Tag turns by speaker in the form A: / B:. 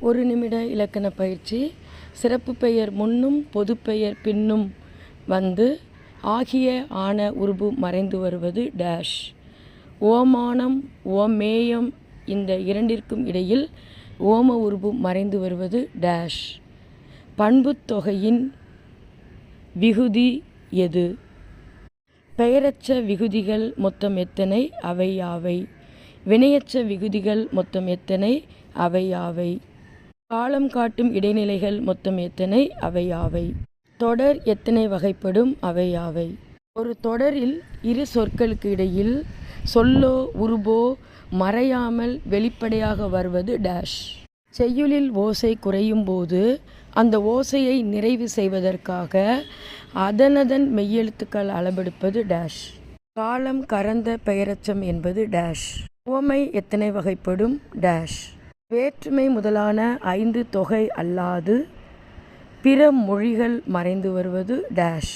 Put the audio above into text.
A: ஒரு நிமிட இலக்கண பயிற்சி. சிறப்பு பெயர் முன்னும் பொதுப்பெயர் பின்னும் வந்து ஆகிய ஆன உருபு மறைந்து வருவது டேஷ் ஓமானம் ஓமேயம் இந்த இரண்டிற்கும் இடையில் ஓம உருபு மறைந்து வருவது டேஷ் பண்புத்தொகையின் விகுதி எது? பெயரச்ச விகுதிகள் மொத்தம் எத்தனை? அவை யாவை? வினையச்ச விகுதிகள் மொத்தம் எத்தனை? அவை யாவை? காலம் காட்டும் இடைநிலைகள் மொத்தம் எத்தனை? அவை யாவை? தொடர் எத்தனை வகைப்படும்? அவை யாவை? ஒரு தொடரில் இரு சொற்களுக்கு இடையில் சொல்லோ உருபோ மறையாமல் வெளிப்படையாக வருவது டேஷ் செய்யுளில் ஓசை குறையும் போது அந்த ஓசையை நிறைவு செய்வதற்காக அதனதன் மெய்யெழுத்துக்கள் அளபெடுப்பது டேஷ் காலம் கறந்த பெயரச்சம் என்பது டேஷ் உவமை எத்தனை வகைப்படும்? டேஷ் வேற்றுமை முதலான ஐந்து தொகை அல்லாது பிற மொழிகள் மறைந்து வருவது டேஷ்